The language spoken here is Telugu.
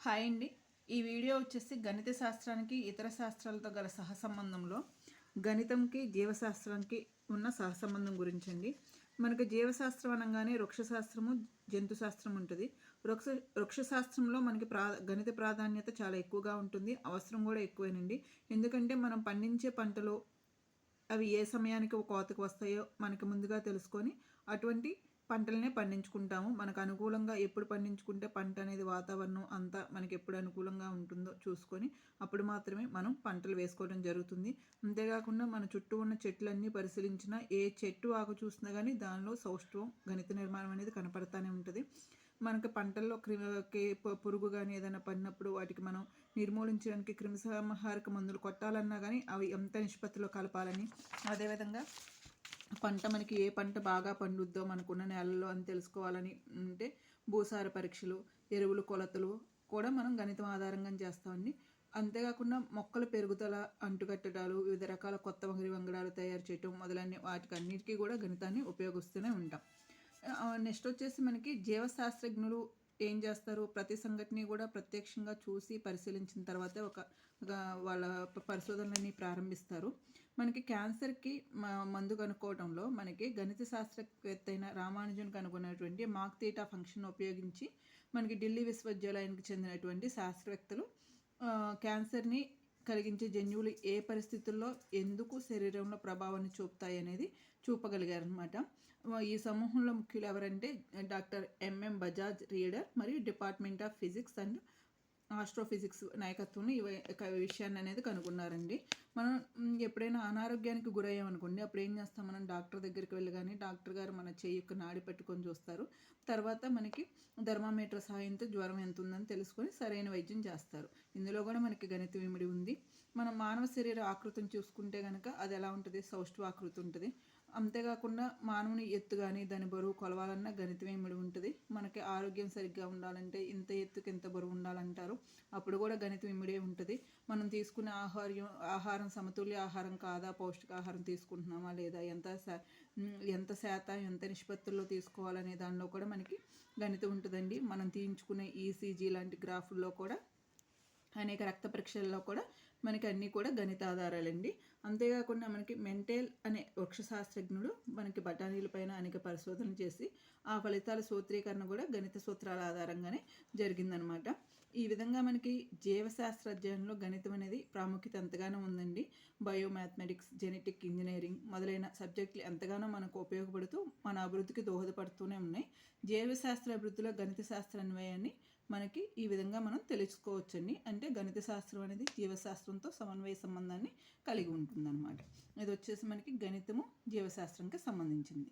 హాయ్ అండి. ఈ వీడియో వచ్చేసి గణిత శాస్త్రానికి ఇతర శాస్త్రాలతో గల సహసంబంధంలో గణితంకి జీవశాస్త్రానికి ఉన్న సహసంబంధం గురించి అండి మనకు జీవశాస్త్రం అనగానే వృక్షశాస్త్రము జంతు శాస్త్రం ఉంటుంది. వృక్ష వృక్షశాస్త్రంలో మనకి ప్రా గణిత ప్రాధాన్యత చాలా ఎక్కువగా ఉంటుంది. అవసరం కూడా ఎక్కువేనండి. ఎందుకంటే మనం పండించే పంటలు అవి ఏ సమయానికి కోతకు వస్తాయో మనకి ముందుగా తెలుసుకొని అటువంటి పంటలనే పండించుకుంటాము. మనకు అనుకూలంగా ఎప్పుడు పండించుకుంటే పంట అనేది వాతావరణం అంతా మనకి ఎప్పుడు అనుకూలంగా ఉంటుందో చూసుకొని అప్పుడు మాత్రమే మనం పంటలు వేసుకోవడం జరుగుతుంది. అంతేకాకుండా మన చుట్టూ ఉన్న చెట్లన్నీ పరిశీలించిన ఏ చెట్టు ఆకు చూసినా కానీ దానిలో సౌష్ఠవం గణిత నిర్మాణం అనేది కనపడతానే ఉంటుంది. మనకి పంటల్లో క్రిమి పురుగు కానీ ఏదైనా పడినప్పుడు వాటికి మనం నిర్మూలించడానికి క్రిమిసంహారక మందులు కొట్టాలన్నా కానీ అవి ఎంత నిష్పత్తిలో కలపాలని అదేవిధంగా పంట మనకి ఏ పంట బాగా పండుద్దో మనకున్న నేలలో అని తెలుసుకోవాలని అంటే భూసార పరీక్షలు ఎరువులు కొలతలు కూడా మనం గణితం ఆధారంగా చేస్తామండి. అంతేకాకుండా మొక్కల పెరుగుదల అంటుకట్టడాలు వివిధ రకాల కొత్త వంగరి వంగడాలు తయారు చేయటం మొదలైన వాటికి అన్నిటికీ కూడా గణితాన్ని ఉపయోగిస్తూనే ఉంటాం. నెక్స్ట్ వచ్చేసి మనకి జీవశాస్త్రజ్ఞులు ఏం చేస్తారు? ప్రతి సంఘటన కూడా ప్రత్యక్షంగా చూసి పరిశీలించిన తర్వాతే ఒక వాళ్ళ పరిశోధనలని ప్రారంభిస్తారు. మనకి క్యాన్సర్కి మందు కనుక్కోవడంలో మనకి గణిత శాస్త్రవేత్త అయిన రామానుజన్ కనుగొన్నటువంటి మాక్ తీటా ఫంక్షన్ ఉపయోగించి మనకి ఢిల్లీ విశ్వవిద్యాలయానికి చెందినటువంటి శాస్త్రవేత్తలు క్యాన్సర్ని కలిగించే జన్యువులు ఏ పరిస్థితుల్లో ఎందుకు శరీరంలో ప్రభావాన్ని చూపుతాయి అనేది చూపగలిగారనమాట ఈ సమూహంలో ముఖ్యులు ఎవరంటే doctor M M Bajaj reader మరియు department of physics and astrophysics నాయకత్వంలో ఈ విషయాన్ని అనేది కనుగొన్నారండి. మనం ఎప్పుడైనా అనారోగ్యానికి గురయ్యామనుకోండి అప్పుడు ఏం చేస్తాం మనం డాక్టర్ దగ్గరికి వెళ్ళగానే డాక్టర్ గారు మన చేయి యొక్క నాడి పెట్టుకొని చూస్తారు. తర్వాత మనకి థర్మామీటర్ సహాయంతో జ్వరం ఎంత ఉందని తెలుసుకొని సరైన వైద్యం చేస్తారు. ఇందులో కూడా మనకి గణిత విమిడి ఉంది. మన మానవ శరీర ఆకృతిని చూసుకుంటే కనుక అది ఎలా ఉంటుంది? సౌష్ఠవాకృతి ఉంటుంది. అంతేకాకుండా మానవుని ఎత్తు కానీ దాని బరువు కొలవాలన్నా గణితమే ముడి ఉంటుంది. మనకి ఆరోగ్యం సరిగ్గా ఉండాలంటే ఇంత ఎత్తుకి ఎంత బరువు ఉండాలంటారు. అప్పుడు కూడా గణితం ఇమిడే ఉంటుంది. మనం తీసుకునే ఆహారం ఆహారం సమతుల్య ఆహారం కాదా పౌష్టికాహారం తీసుకుంటున్నామా లేదా ఎంత ఎంత శాతం ఎంత నిష్పత్తుల్లో తీసుకోవాలనే దానిలో కూడా మనకి గణితం ఉంటుందండి. మనం తీయించుకునే ఈసీజీ లాంటి గ్రాఫుల్లో కూడా అనేక రక్త పరీక్షల్లో కూడా మనకి అన్నీ కూడా గణిత ఆధారాలండి అంతేకాకుండా మనకి మెంటేల్ అనే వృక్షశాస్త్రజ్ఞుడు మనకి బఠానీల పైన అనేక పరిశోధనలు చేసి ఆ ఫలితాల సూత్రీకరణ కూడా గణిత సూత్రాల ఆధారంగానే జరిగిందనమాట. ఈ విధంగా మనకి జీవశాస్త్ర అధ్యయనంలో గణితం అనేది ప్రాముఖ్యత ఎంతగానో ఉందండి. బయో మ్యాథమెటిక్స్ జెనెటిక్ ఇంజనీరింగ్ మొదలైన సబ్జెక్టులు ఎంతగానో మనకు ఉపయోగపడుతూ మన అభివృద్ధికి దోహదపడుతూనే ఉన్నాయి. జీవశాస్త్ర అభివృద్ధిలో గణిత శాస్త్ర అన్వయాన్ని మనకి ఈ విధంగా మనం తెలుసుకోవచ్చండి. అంటే గణిత శాస్త్రం అనేది జీవశాస్త్రంతో సమన్వయ సంబంధాన్ని కలిగి ఉంటుందన్నమాట. ఇది వచ్చేసి మనకి గణితము జీవశాస్త్రంకి సంబంధించింది.